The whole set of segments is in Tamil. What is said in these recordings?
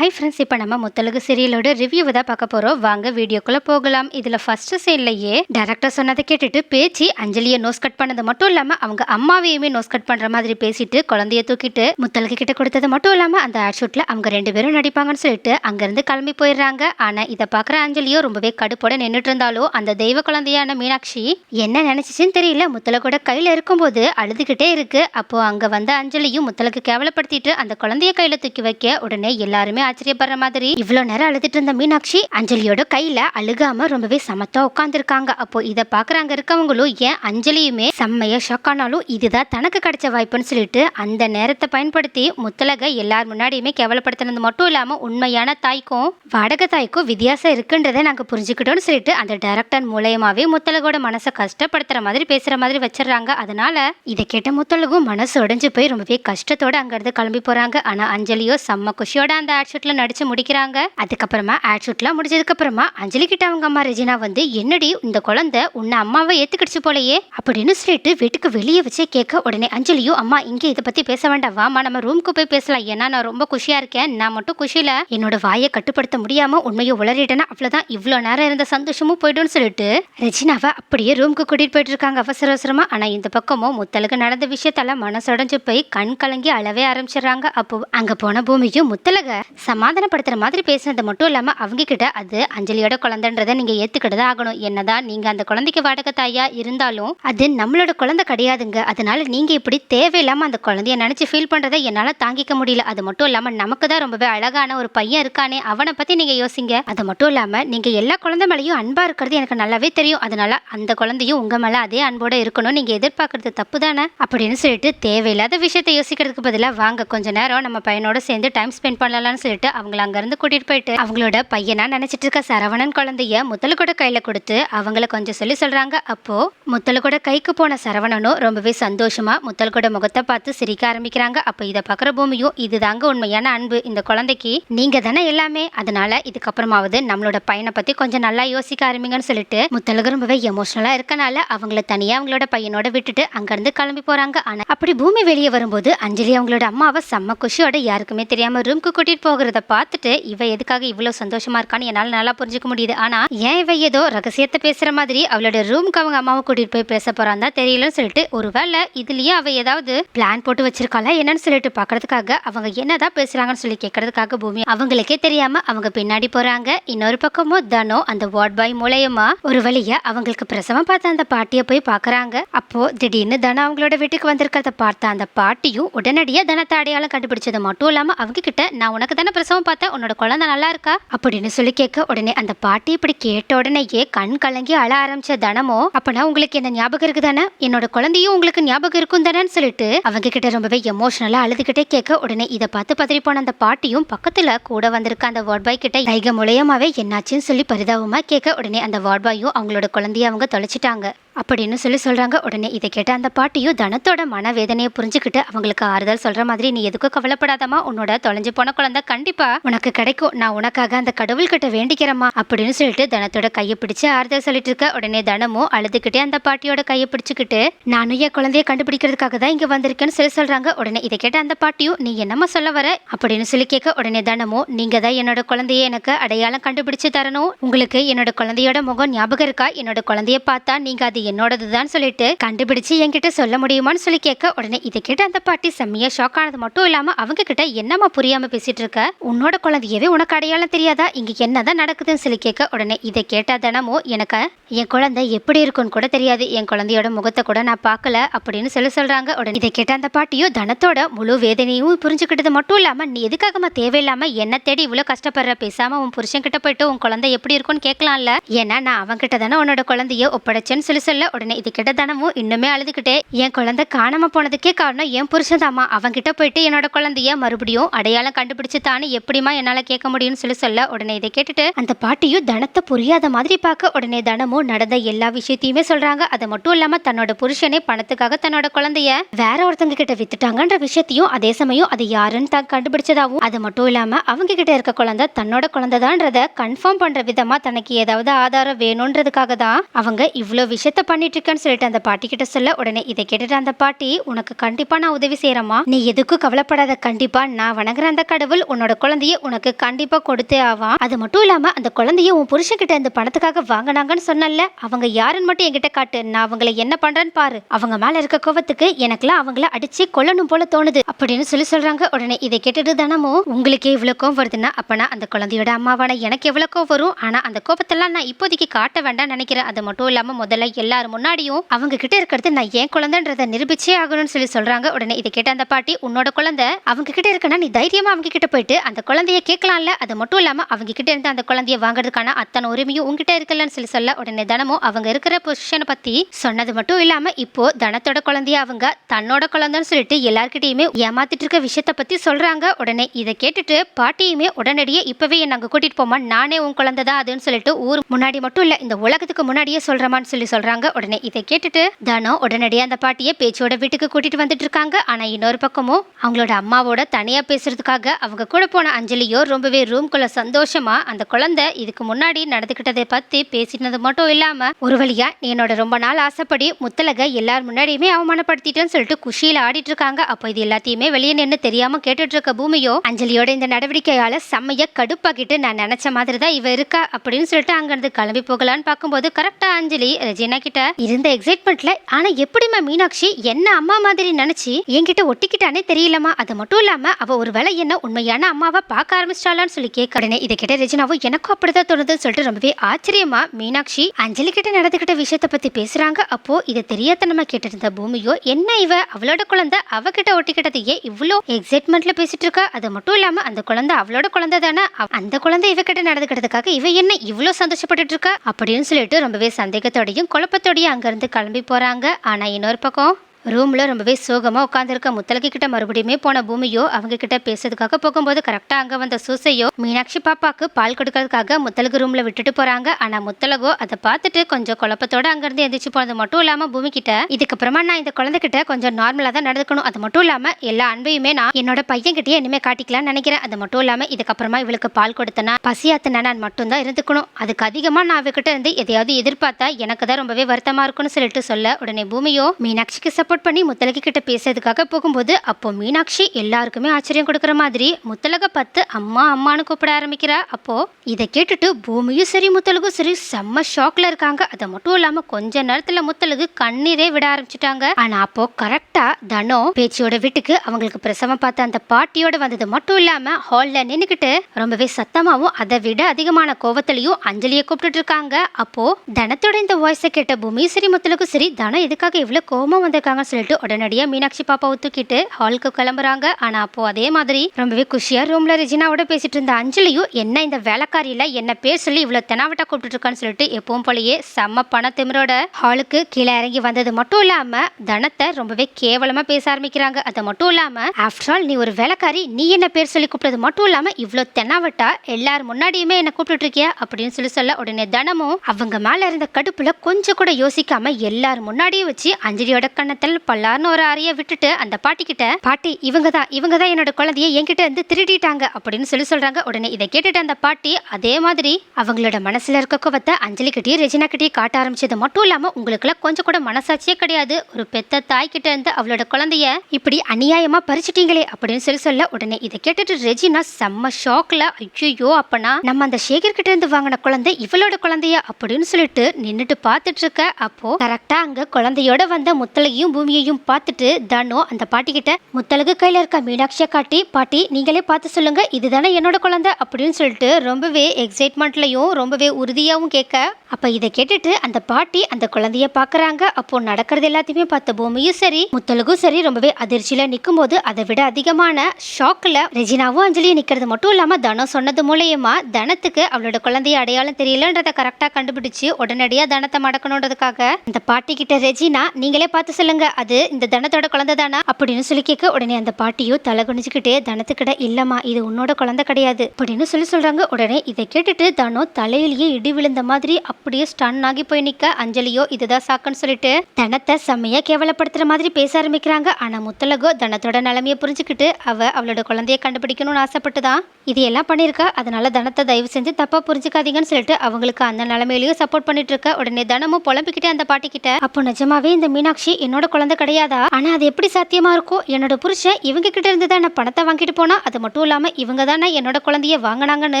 ஹை ஃப்ரெண்ட்ஸ் இப்போ நம்ம முத்தலுகு சீரியலோட ரிவ்யூவை தான் பார்க்க போகிறோம் வாங்க வீடியோக்குள்ளே போகலாம். இதில் ஃபஸ்ட்டு சீன்லையே டேரக்டர் சொன்னதை கேட்டுட்டு பேச்சு அஞ்சலியை நோஸ் கட் பண்ணது மட்டும் இல்லாமல் அவங்க அம்மாவையுமே நோஸ் கட் பண்ணுற மாதிரி பேசிட்டு குழந்தைய தூக்கிட்டு முத்தலகு கிட்ட கொடுத்தது மட்டும் இல்லாமல் அந்த ஆட் ஷூட்டில் அவங்க ரெண்டு பேரும் நடிப்பாங்கன்னு சொல்லிட்டு அங்கேருந்து கிளம்பி போயிடுறாங்க. ஆனால் இதை பார்க்குற அஞ்சலியோ ரொம்பவே கடுப்போட நின்றுட்டு இருந்தாலும் அந்த தெய்வ குழந்தையான மீனாட்சி என்ன நினச்சிச்சின்னு தெரியல. முத்தலகோட கையில் இருக்கும்போது அழுதுகிட்டே இருக்குது அப்போது அங்கே வந்த அஞ்சலியும் முத்தலகு கேவலப்படுத்திட்டு அந்த குழந்தைய கையில் தூக்கி வைக்க உடனே எல்லாருமே ஆச்சரியப்படுற மாதிரி. இவ்வளோ நேரம் அழுதுட்டு இருந்த மீனாட்சி அஞ்சலியோட கையில அழுகாம ரொம்பவே சமத்தா உட்காந்துருக்காங்க அப்போ இதை பார்க்குறாங்க இருக்கவங்களும் ஏன் அஞ்சலியுமே செம்மையா ஷாக் ஆனாலும் இதுதான் தனக்கு கிடைச்ச வாய்ப்புன்னு சொல்லிட்டு அந்த நேரத்தை பயன்படுத்தி முத்தலக எல்லார் முன்னாடியுமே கேவலப்படுத்தினது மட்டும் இல்லாம உண்மையான தாய்க்கும் வாடகை தாய்க்கும் வித்தியாசம் இருக்குன்றதை நாங்கள் புரிஞ்சுக்கிட்டோம்னு சொல்லிட்டு அந்த டேரக்டர் மூலயமாவே முத்தலகோட மனசை கஷ்டப்படுத்துற மாதிரி பேசுற மாதிரி வச்சிடுறாங்க. அதனால இதை கேட்ட முத்தலகும் மனசு உடைஞ்சு போய் ரொம்பவே கஷ்டத்தோட அங்கிருந்து கிளம்பி போறாங்க. ஆனா அஞ்சலியோ செம்ம குஷியோட அந்த ஆக்ஷன் ஷூட்டில் நடிச்சு முடிக்கிறாங்க. அதுக்கப்புறமா ஆட் ஷூட்லாம் முடிச்சதுக்கப்புறமா அஞ்சலி கிட்ட அவங்க அம்மா ரெஜினா வந்து என்னடி இந்த குழந்தை உன்னை அம்மாவை ஏற்றுக்கிடுச்சு போலயே? அப்படின்னு சொல்லிட்டு வீட்டுக்கு வெளியே வச்சே கேட்க உடனே அஞ்சலியும் அம்மா இங்கே இதை பற்றி பேச வேண்டாம். வாமா நம்ம ரூம்க்கு போய் பேசலாம். ஏன்னா நான் ரொம்ப குஷியாக இருக்கேன். நான் மட்டும் குஷியில் என்னோட வாயை கட்டுப்படுத்த முடியாமல் உண்மையை உளறிட்டேன்னா அவ்வளோதான் இவ்வளோ நேரம் இருந்த சந்தோஷமும் போய்டும்னு சொல்லிட்டு ரெஜினாவை அப்படியே ரூம்க்கு கூட்டிட்டு போயிட்டு இருக்காங்க. அவசர அவசரமா. ஆனால் இந்த பக்கமும் முத்தலுக்கு நடந்த விஷயத்தால மனசுடைஞ்சு போய் கண் கலங்கி அளவே ஆரம்பிச்சிடுறாங்க. அப்போ அங்கே போன பூமியும் முத்தலக சமாதானப்படுத்துற மாதிரி பேசுனது மட்டும் இல்லாம அவங்க கிட்ட அது அஞ்சலியோட குழந்தைன்றதை நீங்க ஏத்துக்கிட்டு ஆகணும். என்னதான் நீங்க அந்த குழந்தைக்கு வாடகை தாயா இருந்தாலும் அது நம்மளோட குழந்தை கிடையாதுங்க. அதனால நீங்க இப்படி தேவையில்லாம அந்த குழந்தைய நினைச்சு ஃபீல் பண்றதை என்னால தாங்கிக்க முடியல. அது மட்டும் இல்லாம நமக்கு தான் ரொம்பவே அழகான ஒரு பையன் இருக்கானே அவனை பத்தி நீங்க யோசிங்க. அது மட்டும் இல்லாம நீங்க எல்லா குழந்தை மேலேயும் அன்பா இருக்கிறது எனக்கு நல்லாவே தெரியும். அதனால அந்த குழந்தையும் உங்க மேல அதே அன்போட இருக்கணும். நீங்க எதிர்பார்க்கறது தப்பு தானே அப்படின்னு சொல்லிட்டு தேவையில்லாத விஷயத்தை யோசிக்கிறதுக்கு பதிலாக வாங்க கொஞ்ச நேரம் நம்ம பையனோட சேர்ந்து டைம் ஸ்பெண்ட் பண்ணலாம்னு சொல்லிட்டு அவங்கள அங்கேருந்து கூட்டிட்டு போயிட்டு அவங்களோட பையனா நினைச்சிட்டு இருக்க சரவணன் குழந்தைய முத்தலுக்கூட கையில் கொடுத்து அவங்கள கொஞ்சம் சொல்லி சொல்றாங்க. அப்போ முத்தலுக்கூட கைக்கு போன சரவணனும் ரொம்பவே சந்தோஷமா முத்தலுக்கூட முகத்தை பார்த்து சிரிக்க ஆரம்பிக்கிறாங்க. அப்போ இதை பார்க்குற பூமியும் இதுதாங்க உண்மையான அன்பு. இந்த குழந்தைக்கு நீங்க தானே எல்லாமே. அதனால இதுக்கப்புறமாவது நம்மளோட பையனை பத்தி கொஞ்சம் நல்லா யோசிக்க ஆரம்பிங்கன்னு சொல்லிட்டு முத்தலுக்கு ரொம்பவே எமோஷனலாக இருக்கனால அவங்கள தனியா அவங்களோட பையனோட விட்டுட்டு அங்கேருந்து கிளம்பி போறாங்க. ஆனா அப்படி பூமி வெளியே வரும்போது அஞ்சலி அவங்களோட அம்மாவை செம்ம குஷியோட யாருக்குமே தெரியாம ரூம்க்கு கூட்டிட்டு போகிறத பார்த்துட்டு இவ எதுக்காக இவ்வளவு சந்தோஷமா இருக்கான்னு என்னால் நல்லா புரிஞ்சுக்க முடியுது. ஆனா ஏன் இவ ஏதோ ரகசியத்தை பேசுற மாதிரி அவளோட ரூமுக்கு அவங்க அம்மாவை கூட்டிட்டு போய் பேச போறான் தான் தெரியலன்னு சொல்லிட்டு ஒருவேளை இதுலயே அவ ஏதாவது பிளான் போட்டு வச்சிருக்காளா என்னன்னு சொல்லிட்டு பாக்குறதுக்காக அவங்க என்னதான் பேசுறாங்கன்னு சொல்லி கேட்கறதுக்காக பூமி அவங்களுக்கே தெரியாம அவங்க பின்னாடி போறாங்க. இன்னொரு பக்கமும் தனோ அந்த வார்ட் பாய் மூலயமா ஒரு வழியா அவங்களுக்கு பிரசவம் பார்த்த அந்த பாட்டியை போய் பாக்குறாங்க. அப்போ திடீர்னு தனோ அவங்களோட வீட்டுக்கு வந்திருக்கிறத பார்த்த அந்த பாட்டியும் உடனடியாக தனத்தை அடையாளம் கண்டுபிடிச்சது மட்டும் இல்லாம அவங்க கிட்ட நான் உனக்கு தானே பிரசவம் பார்த்தா உன்னோட குழந்தை நல்லா இருக்கா? அப்படின்னு சொல்லி கேட்க உடனே அந்த பாட்டி இப்படி கேட்ட உடனேயே கண் கலங்கி அழ ஆரம்பிச்ச தனமோ அப்பனா உங்களுக்கு என்ன ஞாபகம் இருக்கு தானே என்னோட குழந்தையும் உங்களுக்கு ஞாபகம் இருக்கும் தானேன்னு சொல்லிட்டு அவங்க கிட்ட ரொம்பவே எமோஷனலா அழுதுகிட்டே கேட்க உடனே இதை பார்த்து பதறி போன அந்த பாட்டியும் பக்கத்துல கூட வந்திருக்க அந்த வார்ட் பாய் கிட்ட தைக மூலியமாவே என்னாச்சுன்னு சொல்லி பரிதாபமா கேட்க உடனே அந்த வார்ட் பாயும் அவங்களோட குழந்தைய அவங்க தொலைச்சிட்டாங்க. அப்படின்னு சொல்லி சொல்கிறாங்க உடனே இதை கேட்ட அந்த பாட்டியும் தனத்தோட மனவேதனையை புரிஞ்சுக்கிட்டு அவங்களுக்கு ஆறுதல் சொல்கிற மாதிரி நீ எதுக்கும் கவலைப்படாதமா உன்னோட தொலைஞ்சு போன குழந்தை கண்டிப்பாக உனக்கு கிடைக்கும். நான் உனக்காக அந்த கடவுள்கிட்ட வேண்டிக்கிறேம்மா. அப்படின்னு சொல்லிட்டு தனத்தோட கையை பிடிச்சி ஆறுதல் சொல்லிட்டு இருக்க. உடனே தனமும் அழுதுகிட்டே அந்த பாட்டியோட கையை பிடிச்சிக்கிட்டு நானும் என் குழந்தைய கண்டுபிடிக்கிறதுக்காக தான் இங்கே வந்திருக்கேன்னு சொல்லி சொல்கிறாங்க உடனே இதை கேட்ட அந்த பாட்டியும் நீ என்னம்மா சொல்ல வர? அப்படின்னு சொல்லி கேட்க உடனே தனமும் நீங்க தான் என்னோட குழந்தைய எனக்கு அடையாளம் கண்டுபிடிச்சு தரணும். உங்களுக்கு என்னோட குழந்தையோட முகம் ஞாபகம் இருக்கா? என்னோட குழந்தைய பார்த்தா நீங்க அது என்னோடது தான் சொல்லிட்டு கண்டுபிடிச்சு என்கிட்ட சொல்ல முடியுமான்னு சொல்லி கேட்க உடனே இதை கேட்ட அந்த பாட்டி செம்மையா ஷாக் ஆனது மட்டும் இல்லாம அவங்க கிட்ட என்னம்மா புரியாம பேசிட்டு இருக்க? உன்னோட குழந்தையவே உனக்கு அடையாளம் தெரியாதா? இங்க என்னதான் நடக்குதுன்னு சொல்லி கேட்க உடனே இதை கேட்டா தினமும் எனக்கு என் குழந்தை எப்படி இருக்குன்னு கூட தெரியாது. என் குழந்தையோட முகத்தை கூட நான் பார்க்கல அப்படின்னு சொல்லி சொல்றாங்க. உடனே இதை கேட்ட அந்த பாட்டியும் தனத்தோட முழு வேதனையும் புரிஞ்சுக்கிட்டது மட்டும் இல்லாம நீ எதுக்காகமா தேவையில்லாம என்ன தேடி இவ்வளவு கஷ்டப்படுற? பேசாம உன் புருஷன் கிட்ட போயிட்டு உன் குழந்தை எப்படி இருக்கும்னு கேட்கலாம்ல. ஏன்னா நான் அவன் கிட்ட தானே உன்னோட குழந்தைய ஒப்படைச்சேன்னு சொல்லி சொல்ல உடனே இது கிட்ட இன்னுமே அழுதுகிட்டே என் குழந்தை காணாம போனதுக்கே காரணம் என் புருஷன் தாமா அவன் கிட்ட போயிட்டு என்னோட குழந்தைய மறுபடியும் அடையாளம் கண்டுபிடிச்சு தானே எப்படிமா என்னால கேட்க முடியும்னு சொல்லி சொல்ல உடனே இதை கேட்டுட்டு அந்த பாட்டியும் தனத்தை புரியாத மாதிரி பார்க்க உடனே தனமும் நடந்த எல்லா விஷயத்தையுமே சொல்றாங்க. அது மட்டும் இல்லாம தன்னோட புருஷனே பணத்துக்காக தன்னோட குழந்தைய வேற ஒருத்தங்க கிட்ட வித்துட்டாங்கன்ற விஷயத்தையும் அதே சமயம் அது யாருன்னு தான் கண்டுபிடிச்சதாவும் அது மட்டும் இல்லாம அவங்க கிட்ட இருக்க குழந்தை தன்னோட குழந்தைதான்றத கன்ஃபார்ம் பண்ற விதமா தனக்கு ஏதாவது ஆதாரம் வேணும்ன்றதுக்காக தான் அவங்க இவ்வளோ விஷயத்த விஷயத்த பண்ணிட்டு இருக்கேன்னு சொல்லிட்டு அந்த பாட்டி கிட்ட சொல்ல உடனே இதை கேட்டுட்டு அந்த பாட்டி உனக்கு கண்டிப்பா நான் உதவி செய்யறமா நீ எதுக்கும் கவலைப்படாத கண்டிப்பா நான் வணங்குற அந்த கடவுள் உன்னோட குழந்தைய உனக்கு கண்டிப்பா கொடுத்தே ஆவான். அது மட்டும் இல்லாம அந்த குழந்தைய உன் புருஷன் கிட்ட இந்த பணத்துக்காக வாங்கினாங்கன்னு சொன்னல அவங்க யாருன்னு மட்டும் என்கிட்ட காட்டு. நான் அவங்கள என்ன பண்றேன்னு பாரு. அவங்க மேல இருக்க கோவத்துக்கு எனக்குலாம் அவங்கள அடிச்சு கொல்லணும் போல தோணுது அப்படின்னு சொல்லி சொல்றாங்க. உடனே இதை கேட்டுட்டு தானமோ உங்களுக்கே இவ்வளவு கோவம் வருதுன்னா அப்பனா அந்த குழந்தையோட அம்மாவான எனக்கு எவ்வளவு கோவம் வரும்? ஆனா அந்த கோபத்தெல்லாம் நான் இப்போதைக்கு காட்ட வேண்டாம்னு நினைக்கிறேன். அது மட்டும் இல்லாம முதல்ல எல்லாரும் முன்னாடியும் அவங்க கிட்ட இருக்கிறது நான் ஏன் குழந்தைன்றத நிரூபிச்சே ஆகணும்னு சொல்லி சொல்றாங்க. உடனே இதை கேட்ட அந்த பாட்டி உன்னோட குழந்தை அவங்க கிட்ட இருக்கனா நீ தைரியமா அவங்க கிட்ட போயிட்டு அந்த குழந்தைய கேட்கலாம்ல. அது மட்டும் இல்லாம அவங்க கிட்ட இருந்து அந்த குழந்தைய வாங்குறதுக்கான அத்தனை உரிமையும் உங்ககிட்ட இருக்கலன்னு சொல்லி சொல்ல உடனே தனமும் அவங்க இருக்கிற பொசிஷனை பத்தி சொன்னது மட்டும் இல்லாம இப்போ தனத்தோட குழந்தைய அவங்க தன்னோட குழந்தைன்னு சொல்லிட்டு எல்லார்கிட்டயுமே ஏமாத்திட்டு இருக்க விஷயத்த பத்தி சொல்றாங்க. உடனே இதை கேட்டுட்டு பாட்டியுமே உடனடியே இப்பவே என்ன அங்க கூட்டிட்டு போமா நானே உன் குழந்தை தான் அதுன்னு சொல்லிட்டு ஊர் முன்னாடி மட்டும் இல்ல இந்த உலகத்துக்கு முன்னாடியே சொல்றமான்னு சொல்லி சொல்றாங்க. உடனே இதை கேட்டுட்டு தனம் உடனடியே அந்த பாட்டியை பேச்சோட வீட்டுக்கு கூட்டிட்டு வந்துட்டு இருக்காங்க. ஆனா இன்னொரு பக்கமும் அவங்களோட அம்மாவோட தனியா பேசுறதுக்காக அவங்க கூட போன அஞ்சலியோ ரொம்பவே ரூம்குள்ள சந்தோஷமா அந்த குழந்தை இதுக்கு முன்னாடி நடந்துக்கிட்டதை பத்தி பேசினது மட்டும் இல்லாம ஒரு வழியா நீ என்னோட ரொம்ப நாள் ஆசைப்படி முத்தலக எல்லார் முன்னாடியுமே அவமானப்படுத்திட்டேன்னு சொல்லிட்டு குஷியில ஆடிட்டு இருக்காங்க. அப்போ இது எல்லாத்தையுமே வெளியே நின்று தெரியாம கேட்டுட்டு இருக்க பூமியோ அஞ்சலியோட இந்த நடவடிக்கையால செம்மைய கடுப்பாக்கிட்டு நான் நினைச்ச மாதிரி தான் இவ இருக்கா அப்படின்னு சொல்லிட்டு அங்கிருந்து கிளம்பி போகலான்னு பார்க்கும்போது கரெக்டா அஞ்சலி ரஜினா கிட்ட இருந்த எக்ஸைட்மெண்ட்ல ஆனா எப்படிம்மா மீனாட்சி என்ன அம்மா மாதிரி நினைச்சு என்கிட்ட ஒட்டிக்கிட்டானே தெரியலமா அது மட்டும் இல்லாம அவ ஒரு வேலை என்ன உண்மையான அம்மாவை பார்க்க ஆரம்பிச்சிட்டாளான்னு சொல்லி கேட்க உடனே இதை கிட்ட ரெஜினாவும் எனக்கும் அப்படிதான் தோணுதுன்னு சொல்லிட்டு ரொம்பவே ஆச்சரியமா மீனாட்சி அஞ்சலி கிட்ட நடந்துகிட்ட விஷயத்த பத்தி பேசுறாங்க. அப்போ இதை தெரியாதனமா கேட்டிருந்த பூமியோ என்ன இவ? அவளோட குழந்தை அவகிட்ட ஒட்டிக்கிட்டதையே ஏன் இவ்வளோ எக்ஸைட்மெண்ட்ல பேசிட்டு இருக்கா? அது மட்டும் இல்லாம அந்த குழந்தை அவளோட குழந்தை தானே? அந்த குழந்தை இவகிட்ட நடந்துக்கிட்டதுக்காக இவ என்ன இவ்வளோ சந்தோஷப்பட்டுட்டு இருக்கா? அப்படின்னு சொல்லிட்டு ரொம்பவே சந்தேகத்தோடையும் குடும்பத்தோடையே அங்கிருந்து கிளம்பி போறாங்க. ஆனா இன்னொரு பக்கம் ரூமில் ரொம்பவே சோகமாக உட்காந்துருக்க முத்தலகி கிட்ட மறுபடியுமே போன பூமியோ அவங்க கிட்ட பேசுறதுக்காக போகும்போது கரெக்டாக அங்கே வந்த சூசையோ மீனாட்சி பாப்பாக்கு பால் கொடுக்கறதுக்காக முத்தலகு ரூமில் விட்டுட்டு போகிறாங்க ஆனால் முத்தலகோ அதை பார்த்துட்டு கொஞ்சம் குழப்பத்தோட அங்கேருந்து எந்திரிச்சு போனது மட்டும் இல்லாமல் பூமி கிட்ட இதுக்கப்புறமா நான் இந்த குழந்தைகிட்ட கொஞ்சம் நார்மலாக தான் நடந்துக்கணும். அது மட்டும் இல்லாமல் எல்லா அன்பையுமே நான் என்னோட பையன் இனிமேல் இனிமே காட்டிக்கலாம்னு நினைக்கிறேன். அது மட்டும் இல்லாமல் இதுக்கப்புறமா இவளுக்கு பால் கொடுத்தனா பசியாத்தினா நான் மட்டும்தான் இருந்துக்கணும். அதுக்கு அதிகமாக நான் அவகிட்ட இருந்து எதையாவது எதிர்பார்த்தா எனக்கு தான் ரொம்பவே வருத்தமாக இருக்கும்னு சொல்லிட்டு சொல்ல உடனே பூமியோ மீனாட்சிக்கு சப்போர்ட் பண்ணி முத்தலகி கிட்ட பேசுறதுக்காக போகும்போது அப்போ மீனாட்சி எல்லாருக்குமே ஆச்சரியம் கொடுக்குற மாதிரி முத்தலக பார்த்து அம்மா அம்மான்னு கூப்பிட ஆரம்பிக்கிறா. அப்போ இதை கேட்டுட்டு பூமியும் சரி முத்தலகும் சரி செம்ம ஷாக்ல இருக்காங்க. அது மட்டும் இல்லாம கொஞ்ச நேரத்துல முத்தலகு கண்ணீரே விட ஆரம்பிச்சிட்டாங்க. ஆனா அப்போ கரெக்டா தனோ பேச்சியோட வீட்டுக்கு அவங்களுக்கு பிரசவம் பார்த்த அந்த பாட்டியோட வந்தது மட்டும் இல்லாம ஹால்ல நின்னுக்கிட்டு ரொம்பவே சத்தமாவும் அதை விட அதிகமான கோவத்திலையும் அஞ்சலியை கூப்பிட்டுட்டு இருக்காங்க. அப்போ தனத்தோட இந்த வாய்ஸை கேட்ட பூமி சரி முத்தலுக்கும் சரி தனம் எதுக்காக இவ்வளவு வந்திருக்காங்க வந்திருக்காங்கன்னு சொல்லிட்டு உடனடியாக மீனாட்சி பாப்பாவை தூக்கிட்டு ஹாலுக்கு கிளம்புறாங்க. ஆனால் அப்போ அதே மாதிரி ரொம்பவே குஷியாக ரூமில் ரெஜினாவோட பேசிட்டு இருந்த அஞ்சலியும் என்ன இந்த வேலைக்காரியில்? என்ன பேர் சொல்லி இவ்வளோ தெனாவட்டா கூப்பிட்டுருக்கான்னு சொல்லிட்டு எப்பவும் போலயே செம்ம பண திமிரோட ஹாலுக்கு கீழே இறங்கி வந்தது மட்டும் இல்லாமல் தனத்தை ரொம்பவே கேவலமாக பேச ஆரம்பிக்கிறாங்க. அது மட்டும் இல்லாமல் ஆஃப்டர் ஆல் நீ ஒரு வேலைக்காரி. நீ என்ன பேர் சொல்லி கூப்பிட்டது மட்டும் இல்லாமல் இவ்வளோ தெனாவட்டா? எல்லார் முன்னாடியுமே என்ன கூப்பிட்டு இருக்கியா அப்படின்னு சொல்லி சொல்ல உடனே தனமும் அவங்க மேலே இருந்த கடுப்பில் கொஞ்சம் கூட யோசிக்காம எல்லார் முன்னாடியும் வச்சு அஞ்சலியோட கண்ணத்தில் பல்லார்னு ஒரு அறைய விட்டுட்டு அந்த பாட்டி கிட்ட பாட்டி இவங்க தான் இவங்க தான் என்னோட குழந்தைய என்கிட்ட இருந்து திருடிட்டாங்க அப்படின்னு சொல்லி சொல்றாங்க. உடனே இதை கேட்டுட்டு அந்த பாட்டி அதே மாதிரி அவங்களோட மனசுல இருக்க கோவத்தை அஞ்சலி கிட்டயும் ரெஜினா கிட்டயும் காட்ட ஆரம்பிச்சது மட்டும் இல்லாம உங்களுக்குலாம் கொஞ்சம் கூட மனசாட்சியே கிடையாது. ஒரு பெத்த தாய் கிட்ட இருந்து அவளோட குழந்தைய இப்படி அநியாயமா பறிச்சிட்டீங்களே அப்படின்னு சொல்லி சொல்ல உடனே இதை கேட்டுட்டு ரெஜினா செம்ம ஷாக்ல ஐயோ அப்பனா நம்ம அந்த சேகர் கிட்ட இருந்து வாங்கின குழந்தை இவளோட குழந்தைய? அப்படின்னு சொல்லிட்டு நின்னுட்டு பார்த்துட்டு இருக்க. அப்போ கரெக்டா அங்க குழந்தையோட வந்த முத்தலையும் பூமியையும் பார்த்துட்டு தானோ அந்த பாட்டி கிட்ட கையில் கையில இருக்க மீனாட்சியை காட்டி பாட்டி நீங்களே பார்த்து சொல்லுங்க இதுதானே என்னோட குழந்தை? அப்படின்னு சொல்லிட்டு ரொம்பவே எக்ஸைட்மெண்ட்லையும் ரொம்பவே உறுதியாகவும் கேட்க அப்போ இதை கேட்டுட்டு அந்த பாட்டி அந்த குழந்தைய பார்க்குறாங்க. அப்போ நடக்கிறது எல்லாத்தையுமே பார்த்த பூமியும் சரி முத்தழகும் சரி ரொம்பவே அதிர்ச்சியில் நிற்கும் போது அதை விட அதிகமான ஷாக்கில் ரெஜினாவும் அஞ்சலியும் நிற்கிறது மட்டும் இல்லாமல் தனம் சொன்னது மூலயமா தனத்துக்கு அவளோட குழந்தைய அடையாளம் தெரியலன்றதை கரெக்டாக கண்டுபிடிச்சு உடனடியாக தனத்தை மடக்கணுன்றதுக்காக அந்த பாட்டி கிட்ட ரெஜினா நீங்களே பார்த்து சொல்லுங்க அது இந்த தனத்தோட குழந்தை தானா அப்படின்னு சொல்லி கேட்க உடனே அந்த பாட்டியும் தலை குனிஞ்சுக்கிட்டே தனத்துக்கிட்ட இல்லம்மா இது உன்னோட குழந்தை கிடையாது அப்படின்னு சொல்லி சொல்றாங்க. உடனே இதை கேட்டுட்டு தனம் தலையிலேயே இடி விழுந்த மாதிரி அப்படியே ஸ்டன் ஆகி போய் நிக்க. அஞ்சலியோ இதுதான் சாக்குன்னு சொல்லிட்டு தனத்தை செம்மையா கேவலப்படுத்துற மாதிரி பேச ஆரம்பிக்கிறாங்க. ஆனா முத்தலகோ தனத்தோட நிலைமையை புரிஞ்சுக்கிட்டு அவ அவளோட குழந்தைய கண்டுபிடிக்கணும்னு ஆசைப்பட்டுதான் இது எல்லாம் பண்ணியிருக்கா? அதனால தனத்தை தயவு செஞ்சு தப்பா புரிஞ்சுக்காதீங்கன்னு சொல்லிட்டு அவங்களுக்கு அந்த நிலைமையிலயும் சப்போர்ட் பண்ணிட்டு இருக்க. உடனே தனமும் புலம்பிக்கிட்டே அந்த பாட்டி கிட்ட அப்போ நிஜமாவே இந்த மீனாட்சி என்னோட குழந்தை கிடையாதா? ஆனா அது எப்படி சாத்தியமா இருக்கும் என்னோட புருஷன் இவங்க கிட்ட இருந்து தான் நான் பணத்தை வாங்கிட்டு போனா அது மட்டும் இல்லாம இவங்க தானே என்னோட குழந்தைய வாங்கினாங்கன்னு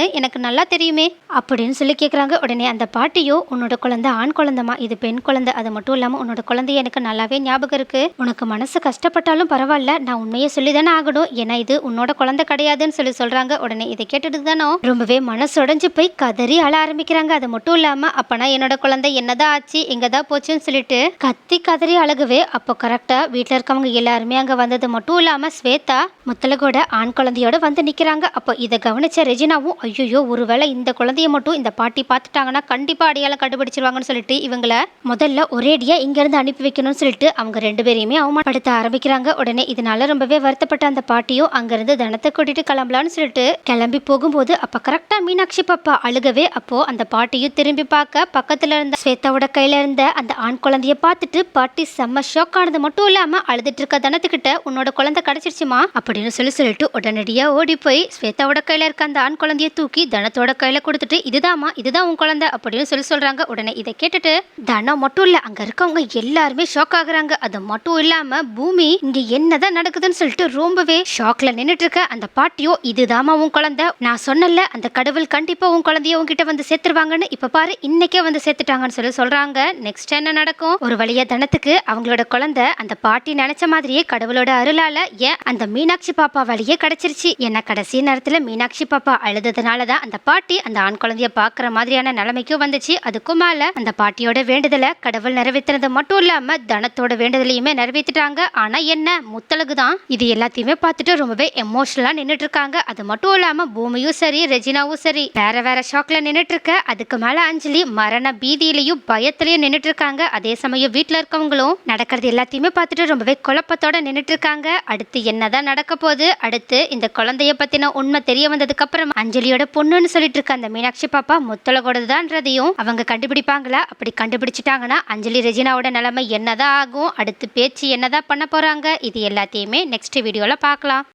எனக்கு நல்லா தெரியுமே. அப்படின்னு சொல்லி கேக்குறாங்க. உடனே அந்த பாட்டியோ உன்னோட குழந்தை ஆண் குழந்தைமா இது பெண் குழந்தை. அது மட்டும் இல்லாம உன்னோட குழந்தைய எனக்கு நல்லாவே ஞாபகம் இருக்கு. உனக்கு மனசு கஷ்டப்பட்டாலும் பரவாயில்ல நான் உண்மையை சொல்லி தானே ஆகணும். ஏன்னா இது உன்னோட குழந்தை கிடையாதுன்னு சொல்லி சொல்றாங்க. உடனே இதை கேட்டுட்டு தானோ? ரொம்பவே மனசு உடஞ்சு போய் கதறி அழ ஆரம்பிக்கிறாங்க. அது மட்டும் இல்லாம அப்பனா என்னோட குழந்தை என்னதான் ஆச்சு? எங்கதான் போச்சுன்னு சொல்லிட்டு கத்தி கதறி அழகவே அப்போ இப்போ கரெக்டாக வீட்டில் இருக்கவங்க எல்லாருமே அங்கே வந்தது மட்டும் இல்லாமல் ஸ்வேதா முத்தலகோட ஆண் குழந்தையோட வந்து நிற்கிறாங்க அப்போ இதை கவனிச்ச ரெஜினாவும் ஐயோ ஒருவேளை இந்த குழந்தைய மட்டும் இந்த பாட்டி பார்த்துட்டாங்கன்னா கண்டிப்பாக அடையாளம் கண்டுபிடிச்சிருவாங்கன்னு சொல்லிட்டு இவங்கள முதல்ல ஒரேடியாக இங்கேருந்து அனுப்பி வைக்கணும்னு சொல்லிட்டு அவங்க ரெண்டு பேரையுமே அவமானப்படுத்த ஆரம்பிக்கிறாங்க. உடனே இதனால ரொம்பவே வருத்தப்பட்ட அந்த பாட்டியும் அங்கேருந்து தனத்தை கூட்டிட்டு கிளம்பலாம்னு சொல்லிட்டு கிளம்பி போகும்போது அப்போ கரெக்டாக மீனாட்சி பாப்பா அழுகவே அப்போது அந்த பாட்டியும் திரும்பி பார்க்க பக்கத்தில் இருந்த ஸ்வேதாவோட கையில் இருந்த அந்த ஆண் குழந்தைய பார்த்துட்டு பாட்டி செம்ம ஷாக் காணது மட்டும் இல்லாமல் அழுதுட்டு இருக்க தனத்துக்கிட்ட உன்னோட குழந்தை கிடைச்சிருச்சுமா அப்படின்னு சொல்லி சொல்லிட்டு உடனடியாக ஓடி போய் ஸ்வேதாவோட கையில் இருக்க அந்த ஆண் குழந்தைய தூக்கி தனத்தோட கையில் கொடுத்துட்டு இதுதாம்மா இதுதான் உன் குழந்தை அப்படின்னு சொல்லி சொல்கிறாங்க உடனே இதை கேட்டுட்டு தனம் மட்டும் இல்லை அங்கே இருக்கவங்க எல்லாருமே ஷாக் ஆகுறாங்க. அது மட்டும் இல்லாமல் பூமி இங்கே என்னதான் நடக்குதுன்னு சொல்லிட்டு ரொம்பவே ஷாக்ல நின்றுட்டு இருக்க அந்த பாட்டியோ இதுதாம்மா உன் குழந்தை. நான் சொன்னல அந்த கடவுள் கண்டிப்பாக உன் குழந்தைய உங்ககிட்ட வந்து சேர்த்துருவாங்கன்னு. இப்போ பாரு இன்னைக்கே வந்து சேர்த்துட்டாங்கன்னு சொல்லி சொல்கிறாங்க நெக்ஸ்ட் என்ன நடக்கும்? ஒரு வழியாக தனத்துக்கு அவங்களோட குழந்தை அந்த பாட்டி நினைச்ச மாதிரியே கடவுளோட அருளால ஏன் அந்த மீனாட்சி பாப்பா வழியே கிடைச்சிருச்சு? என்ன கடைசி நேரத்துல மீனாட்சி பாப்பா அழுததுனால தான் அந்த பாட்டி அந்த ஆண் குழந்தைய பாக்குற மாதிரியான நிலைமைக்கும் வந்துச்சு. அதுக்கும் மேல அந்த பாட்டியோட வேண்டுதலை கடவுள் நிறைவேற்றினது மட்டும் இல்லாம தனத்தோட வேண்டுதலையுமே நிறைவேற்றிட்டாங்க. ஆனா என்ன? முத்தழகு தான். இது எல்லாத்தையுமே பார்த்துட்டு ரொம்பவே எமோஷனலா நின்றுட்டு இருக்காங்க அது மட்டும் இல்லாம பூமியும் சரி ரெஜினாவும் சரி வேற வேற ஷாக்ல நின்றுட்டு இருக்க அதுக்கு மேல அஞ்சலி மரண பீதியிலையும் பயத்திலையும் நின்றுட்டு இருக்காங்க அதே சமயம் வீட்டுல இருக்கவங்களும் நடக்கிறது எல்லாத்தையுமே பார்த்துட்டு ரொம்பவே குழப்பத்தோடு நின்றுட்டு இருக்காங்க அடுத்து என்னதான் நடக்க போகுது? அடுத்து இந்த குழந்தைய பற்றின உண்மை தெரிய வந்ததுக்கப்புறம் அஞ்சலியோட பொண்ணுன்னு சொல்லிட்டு இருக்க அந்த மீனாட்சி பாப்பா முத்தலகோடதுதான்றதையும் அவங்க கண்டுபிடிப்பாங்களா? அப்படி கண்டுபிடிச்சிட்டாங்கன்னா அஞ்சலி ரெஜினாவோட நிலைமை என்னதான் ஆகும்? அடுத்து பேச்சு என்னதான் பண்ண போகிறாங்க இது எல்லாத்தையுமே நெக்ஸ்ட் வீடியோவில் பார்க்கலாம்.